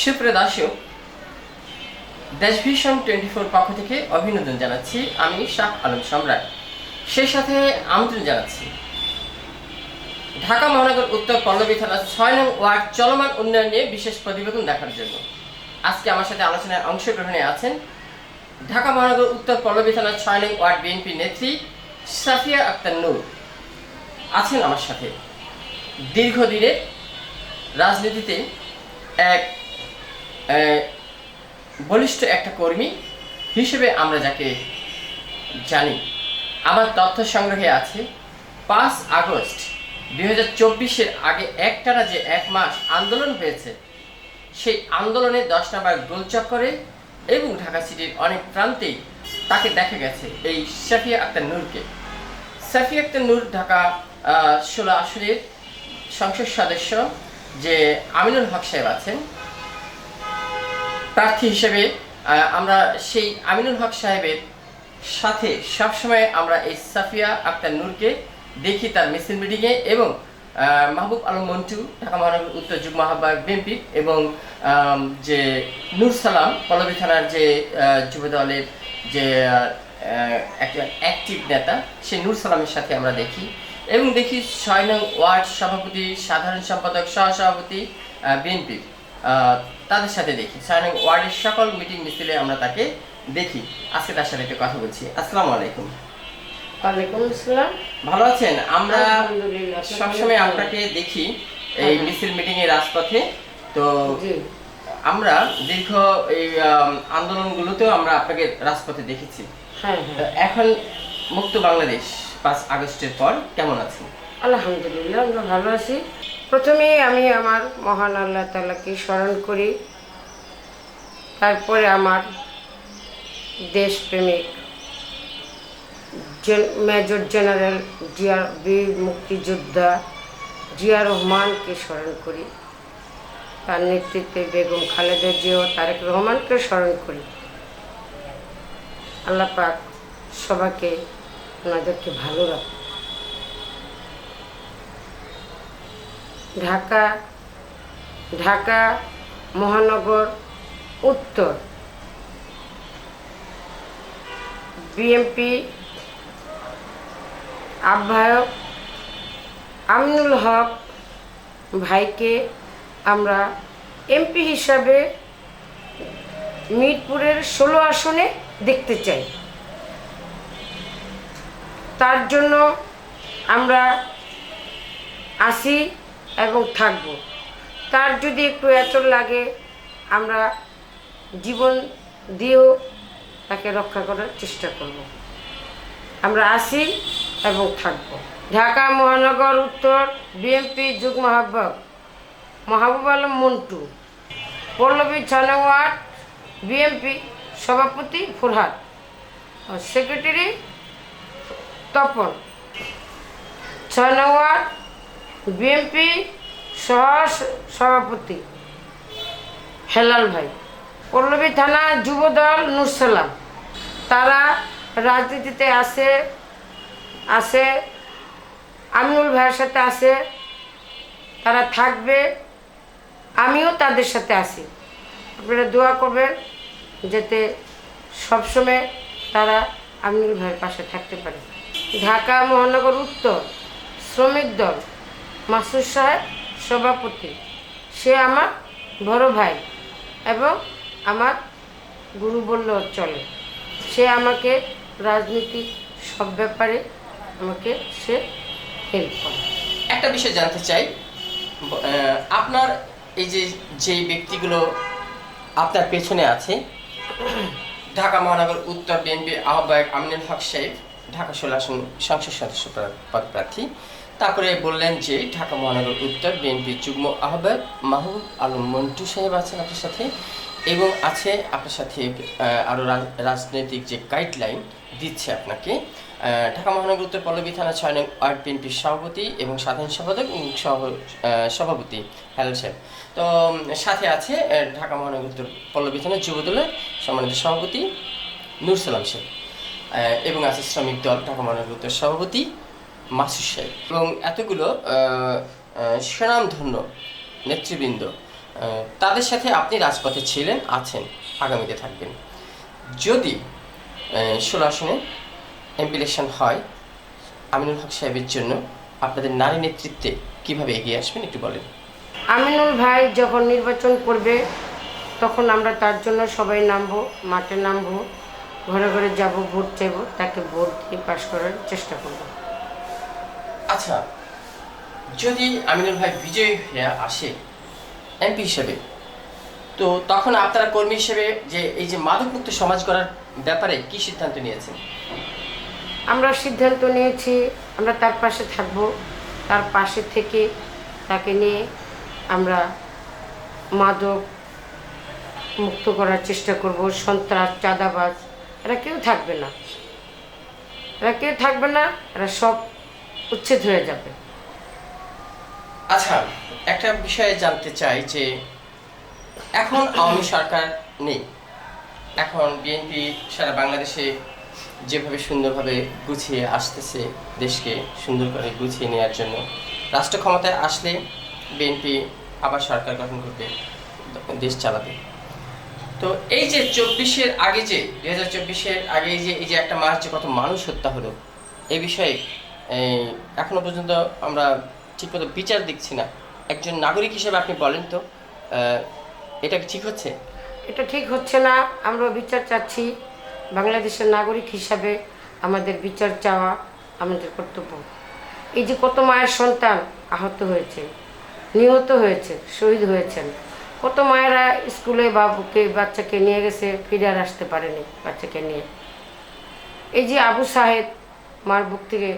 সুপ্রিয় দর্শক twenty four পক্ষ থেকে অভিনন্দন জানাচ্ছি আমি শাহ আলম সম্রাট। সেই সাথে আমন্ত্রণ জানাচ্ছি, ঢাকা মহানগর উত্তর পল্লবী থানা ছয় নং ওয়ার্ড চলমান উন্নয়ন নিয়ে বিশেষ প্রতিবেদন দেখার জন্য। আজকে আমার সাথে আলোচনায় অংশগ্রহণে আছেন ঢাকা মহানগর উত্তর পল্লবী থানা ছয় নং ওয়ার্ড বিএনপি নেত্রী সাফিয়া আক্তার নূর আছেন আমার সাথে। দীর্ঘদিনের রাজনীতিতে এক বলিষ্ঠ একটা কর্মী হিসেবে আমরা যাকে জানি। আমার তথ্য সংগ্রহে আছে, পাঁচ আগস্ট দুই হাজার চব্বিশের আগে একটানা যে এক মাস আন্দোলন হয়েছে। সেই আন্দোলনে দশ নম্বর গোলচক্করে এবং ঢাকা সিটির অনেক প্রান্তেই তাকে দেখা গেছে, এই সাফিয়া আক্তার নূরকে। সাফিয়া আক্তার নূর ঢাকা ষোলো আসনের সংসদ সদস্য যে আমিনুল হক সাহেব আছেন প্রার্থী হিসেবে আমরা সেই আমিনুল হক সাহেবের সাথে সবসময় আমরা এই সাফিয়া আক্তার নূরকে দেখি তার মিছিল মিটিংয়ে এবং মাহবুব আলম মন্টু, ঢাকা মহানগর উত্তর যুগ্ম আহ্বায়ক বিএনপি এবং যে নূর সালাম, পল্লবী থানার যে যুব দলের যে একজন অ্যাক্টিভ নেতা সেই নূর সালামের সাথে আমরা দেখি এবং দেখি ছয় নং ওয়ার্ড সভাপতি, সাধারণ সম্পাদক, সহসভাপতি বিএনপি তাদের সাথে দেখি। ছয় ওয়ার্ডের সকল মিটিং মিছিলে আমরা তাকে দেখি। আজকে তার সাথে একটু কথা বলছি। আসসালামু আলাইকুম। ওয়ালাইকুম আসসালাম। ভালো আছেন? আমরা সবসময় আপনাকে দেখি এই হ্যাঁ। মিছিল মিটিং এর রাজপথে। তো আমরা দীর্ঘ এই আন্দোলনগুলোতেও আমরা আপনাকে রাজপথে দেখেছি। হ্যাঁ হ্যাঁ। এখন মুক্ত বাংলাদেশ পাঁচ আগস্টের পর কেমন আছেন? আলহামদুলিল্লাহ আমরা ভালো আছি। প্রথমেই আমি আমার মহান আল্লাহ তালাকে স্মরণ করি। তারপরে আমার দেশপ্রেমিক মেজর জেনারেল জিয়া বীর মুক্তিযোদ্ধা জিয়া রহমানকে স্মরণ করি। তার নেতৃত্বে বেগম খালেদা জিয়া ও তারেক রহমানকে স্মরণ করি। আল্লাহ পাক সবাইকে ওনাদেরকে ভালো রাখ ঢাকা ঢাকা, মহানগর, উত্তর। বিএমপি আহ্বায়ক আমিনুল হক ভাইকে আমরা এমপি হিসাবে মিরপুরের ষোলো আসনে দেখতে চাই। তার জন্য আমরা আসি এবং থাকব। তার যদি একটু এচর লাগে, আমরা জীবন দিয়েও তাকে রক্ষা করার চেষ্টা করব। আমরা আসি এবং থাকব। ঢাকা, মহানগর, উত্তর বিএনপি যুগ্ম আহ্বায়ক মাহবুব আলম মন্টু, পল্লবী ছানা ওয়ার্ড বিএমপি সভাপতি ফুরহাদ, সেক্রেটারি তপন ছয় নং ওয়ার্ড বিএমপি সহ সভাপতি হেলাল ভাই। পল্লবী থানা যুবদল নুরসালাম তারা রাজনীতিতে আছে আছে, আমিনুল ভাইয়ের সাথে আছে, তারা থাকবে, আমিও তাদের সাথে আছি। আপনারা দোয়া করবেন যাতে সবসময় তারা আমিনুল ভাইয়ের পাশে থাকতে পারে। ঢাকা মহানগর উত্তর শ্রমিক দল। মাসুর সাহেব সভাপতি। সে আমার বড় ভাই এবং আমার গুরু বললেও চলে। সে আমাকে রাজনীতি সব ব্যাপারে আমাকে সে হেল্প করে। একটা বিষয় জানতে চাই। আপনার এই যে, যেই ব্যক্তিগুলো আপনার পেছনে আছে, ঢাকা মহানগর উত্তর বিএনপি আহ্বায়ক আমিনুল হক সাহেব, ঢাকা ষোলো আসন সংসদ সদস্য প্রা- পদপ্রার্থী তারপরে বললেন যে ঢাকা মহানগর উত্তর বিএনপি যুগ্ম আহ্বায়ক মাহবুব আলম মন্টু সাহেব আছেন আপনার সাথে এবং আছে আপনার সাথে আরও রাজ- রাজনৈতিক যে গাইডলাইন দিচ্ছে আপনাকে ঢাকা মহানগর উত্তর পল্লবী থানা ছয় নং ওয়ার্ড বিএনপির সভাপতি এবং সাধারণ সম্পাদক সহ সভাপতি হেলাল সাহেব। তো সাথে আছে ঢাকা মহানগর উত্তর পল্লবী থানা যুবদলের সম্মানিত সভাপতি নূর সালাম সাহেব এবং আছে শ্রমিক দল ঢাকা মহানগর উত্তর সভাপতি মাসুর সাহেব। এবং এতগুলো স্বনামধন্য নেতৃবৃন্দ তাদের সাথে আপনি রাজপথে ছিলেন, আছেন, আগামীতে থাকবেন। যদি ষোলো আসনে এমপি ইলেকশন হয়, আমিনুল হক সাহেবের জন্য আপনাদের নারী নেতৃত্বে কীভাবে এগিয়ে আসবেন একটু বলেন। আমিনুল ভাই যখন নির্বাচন করবে, তখন আমরা তার জন্য সবাই নামবো, মাঠে নামবো, ঘরে ঘরে যাব, ভোট চাইব, তাকে ভোট দিয়ে পাশ করার চেষ্টা করব। আচ্ছা যদি আমিনুল ভাই বিজয়ী হয়ে আসে, এমপি হিসেবে, তো তখন আপনারা কর্মী হিসেবে যে এই যে মাদকমুক্ত সমাজ করার ব্যাপারে কি সিদ্ধান্ত নিয়েছেন? আমরা সিদ্ধান্ত নিয়েছি, আমরা তার পাশে থাকব, তার পাশে থেকে তাকে নিয়ে আমরা মাদক মুক্ত করার চেষ্টা করব, সন্ত্রাস, চাঁদাবাজ, এরা কেউ থাকবে না। এরা কেউ থাকবে না, এরা সব উচ্ছেদ হয়ে যাবে। আচ্ছা একটা বিষয়ে জানতে চাই যে এখন আওয়ামী সরকার নেই। এখন বিএনপি সারা বাংলাদেশে যেভাবে সুন্দরভাবে গুছিয়ে আসতেছে, দেশকে সুন্দর করে গুছিয়ে নেওয়ার জন্য, রাষ্ট্র ক্ষমতায় আসলে বিএনপি আবার সরকার গঠন করবে দেশ চালাবে। তো এই যে চব্বিশের আগে যে দু হাজার চব্বিশের আগে যে, এই যে একটা যে কত মানুষ হত্যা হলো, এ বিষয়ে এই, এখনও পর্যন্ত আমরা ঠিকমতো বিচার দেখছি না। একজন নাগরিক হিসেবে আপনি বলেন তো এটা কি ঠিক হচ্ছে? এটা ঠিক হচ্ছে না। আমরা বিচার চাচ্ছি বাংলাদেশের নাগরিক হিসাবে আমাদের বিচার চাওয়া আমাদের কর্তব্য। এই যে কত মায়ের সন্তান আহত হয়েছে নিহত হয়েছে শহীদ হয়েছেন কত মায়েরা স্কুলে বাবুকে বাচ্চাকে নিয়ে গেছে ফিরে আর আসতে পারেনি বাচ্চাকে নিয়ে। এই যে আবু সাহেব মার বুক থেকে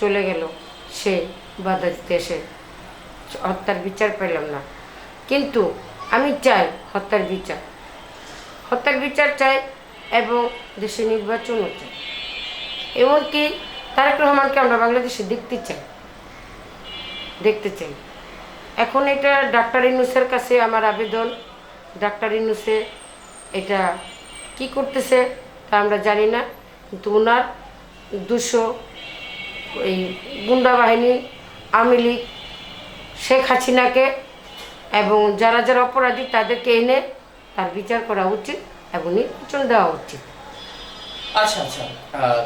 চলে গেল সে বাধা এসে। হত্যার বিচার পেলাম না। কিন্তু আমি চাই হত্যার বিচার। হত্যার বিচার চাই এবং দেশে নির্বাচনও চাই। এমনকি তারেক রহমানকে আমরা বাংলাদেশে দেখতে চাই। দেখতে চাই। এখন এটা ডাক্তার ইনুসের কাছে আমার আবেদন। ডাক্তার ইনুসে এটা কি করতেছে তা আমরা জানি না। কিন্তু ওনার দুশো এই গুন্ডা বাহিনী আওয়ামী লীগ শেখ হাসিনাকে এবং যারা যারা অপরাধী তাদেরকে এনে তার বিচার করা উচিত এবং নির্বাচন দেওয়া উচিত। আচ্ছা আচ্ছা।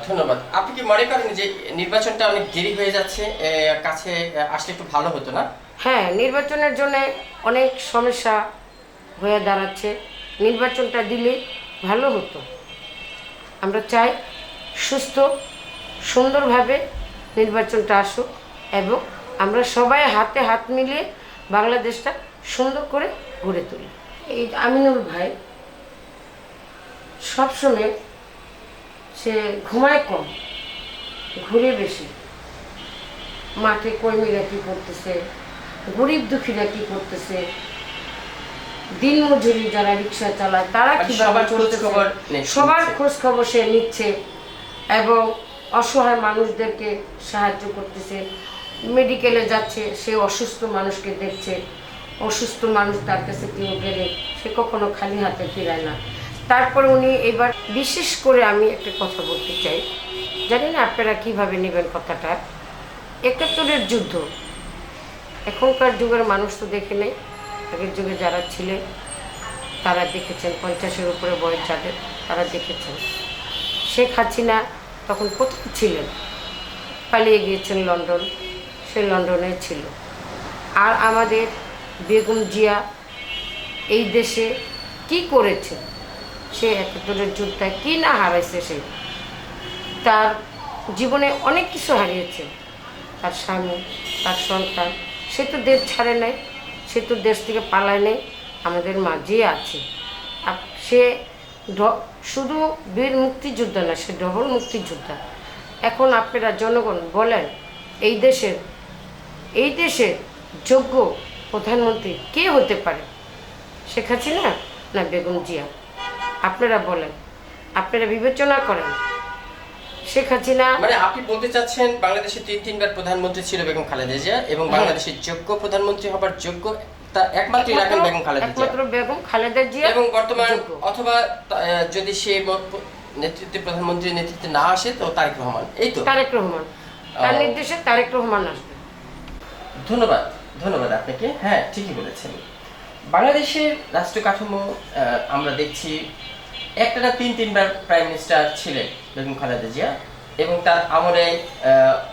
ধন্যবাদ। আপনি কি মনে করেন যে নির্বাচনটা অনেক দেরি হয়ে যাচ্ছে? কাছে আসলে একটু ভালো হতো না? হ্যাঁ নির্বাচনের জন্য অনেক সমস্যা হয়ে দাঁড়াচ্ছে। নির্বাচনটা দিলে ভালো হতো। আমরা চাই সুস্থ সুন্দরভাবে নির্বাচনটা আসুক এবং আমরা সবাই হাতে হাত মিলিয়ে বাংলাদেশটা সুন্দর করে গড়ে তুলি। এই আমিনুল ভাই সবসময় সে ঘুমায় কম ঘুরে বেশি। মাঠে কর্মীরা কী করতেছে গরিব দুঃখীরা কী করতেছে দিন মজুরি যারা রিক্সা চালায় তারা কীভাবে চলতেছে? খবর সবার। খোঁজ খবর সে নিচ্ছে এবং অসহায় মানুষদেরকে সাহায্য করতেছে। মেডিকেলে যাচ্ছে, সে অসুস্থ মানুষকে দেখছে। অসুস্থ মানুষ তার কাছে কেউ গেলে সে কখনো খালি হাতে ফিরায় না। তারপর উনি এবার বিশেষ করে আমি একটা কথা বলতে চাই। জানি না আপনারা কীভাবে নেবেন কথাটা? একাত্তরের যুদ্ধ। এখনকার যুগের মানুষ তো দেখে নেই। আগের যুগে যারা ছিলেন তারা দেখেছেন পঞ্চাশের উপরে বয়স যাদের, তারা দেখেছেন। শেখ হাসিনা তখন কোথায় ছিলেন। পালিয়ে গিয়েছেন লন্ডন। সে লন্ডনে ছিল। আর আমাদের বেগম জিয়া এই দেশে কি করেছে সে একাত্তরের যুদ্ধে কি না হারাইছে সে? তার জীবনে অনেক কিছু হারিয়েছে। তার স্বামী, তার সন্তান, সে তো দেশ ছাড়ে নাই, সে তো দেশ থেকে পালায় নেই, আমাদের মাঝেই আছে। সে শুধু বীর মুক্তিযোদ্ধা না সে ডবল মুক্তিযোদ্ধা। এখন আপনারা জনগণ বলেন এই দেশের এই দেশের যোগ্য প্রধানমন্ত্রী কে হতে পারে? শেখ হাসিনা না বেগম জিয়া? আপনারা বলেন আপনারা বিবেচনা করেন শেখ হাসিনা মানে আপনি বলতে চাচ্ছেন বাংলাদেশের তিন তিনবার প্রধানমন্ত্রী ছিল বেগম খালেদা জিয়া এবং হ্যাঁ। বাংলাদেশের যোগ্য প্রধানমন্ত্রী হবার যোগ্য তা একমাত্র রাখেন বেগম খালেদা একমাত্র বেগম খালেদা জিয়া এবং বর্তমান অথবা যদি সে নেতৃত্বে প্রধানমন্ত্রীর নেতৃত্বে না আসে তো তারেক রহমান। এই তো। তারেক রহমান। তার নির্দেশে তারেক রহমান আসবে। ধন্যবাদ। ধন্যবাদ আপনাকে। হ্যাঁ ঠিকই বলেছেন। বাংলাদেশের রাষ্ট্র কাঠামো আমরা দেখছি একটা না তিন তিনবার প্রাইম মিনিস্টার ছিলেন বেগম খালেদা জিয়া এবং তার আমলে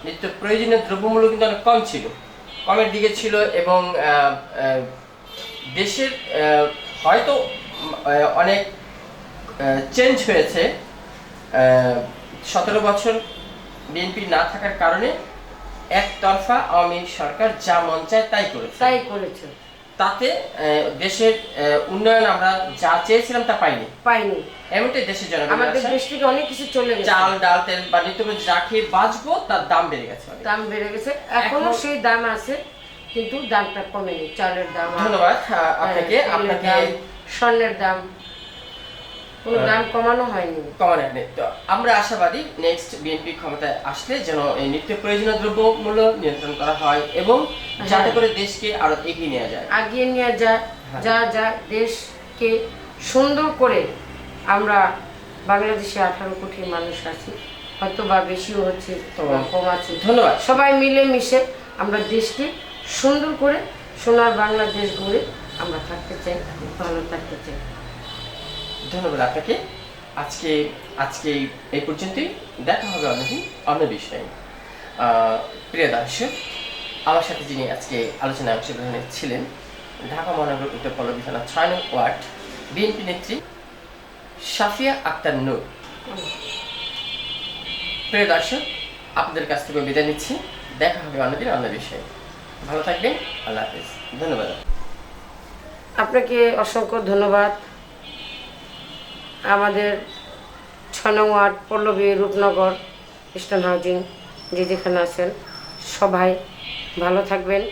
নিত্য প্রয়োজনীয় দ্রব্যমূল্য কিন্তু অনেক কম ছিল। কমের দিকে ছিল এবং দেশের হয়তো অনেক চেঞ্জ হয়েছে। সতেরো বছর বিএনপি না থাকার কারণে একতরফা আওয়ামী সরকার যা মন চায় তাই করেছে। তাই করেছে। তাতে দেশের উন্নয়ন আমরা যা চেয়েছিলাম তা পাইনি। পাইনি। এমনটাই দেশের জন্য আমাদের দেশ থেকে অনেক কিছু চলে গেছে। চাল ডাল তেল বা নিত্য প্রয়োজনীয় যা খেয়ে বাঁচবো তার দাম বেড়ে গেছে দাম বেড়ে গেছে। এখনও সেই দাম আছে কিন্তু দামটা কমেনি। চালের দাম ধন্যবাদ আপনাকে হ্যাঁ, আপনাকে। স্বর্ণের দাম। কোনো হ্যাঁ। দাম কমানো হয়নি কমানো হয়নি। তো আমরা আশাবাদী নেক্সট বিএনপি ক্ষমতায় আসলে যেন এই নিত্য প্রয়োজনীয় দ্রব্য মূল্য নিয়ন্ত্রণ করা হয় এবং যাতে হ্যাঁ। করে দেশকে আরও এগিয়ে নেওয়া যায় আগিয়ে নিয়ে যা হ্যাঁ। যা যা দেশকে সুন্দর করে আমরা বাংলাদেশে আঠারো কোটি মানুষ আছি হয়তো বা বেশিও হচ্ছে কম আছে ধন্যবাদ সবাই মিলে মিশে আমরা দেশকে সুন্দর করে সোনার বাংলাদেশ গড়ে আমরা থাকতে চাই ভালো থাকতে চাই ধন্যবাদ আপনাকে আজকে আজকে এই পর্যন্তই। দেখা হবে অন্যদিন অন্য বিষয়ে। প্রিয় দর্শক, আমার সাথে যিনি আজকে আলোচনায় অংশগ্রহণে ছিলেন, ঢাকা মহানগর উত্তর পল্লবী থানা ছয় নং ওয়ার্ড, বিএনপি নেত্রী সাফিয়া আক্তার নূর। প্রিয় দর্শক, আপনাদের কাছ থেকে বিদায় নিচ্ছি। দেখা হবে অন্যদিন, অন্য বিষয়ে। ভালো থাকবেন, আল্লাহ হাফিজ। ধন্যবাদ। আপনাকে অসংখ্য ধন্যবাদ। আমাদের ছ নং ward Pallabi Rupnagar eastern housing যে যেখানে আছেন সবাই ভালো থাকবেন।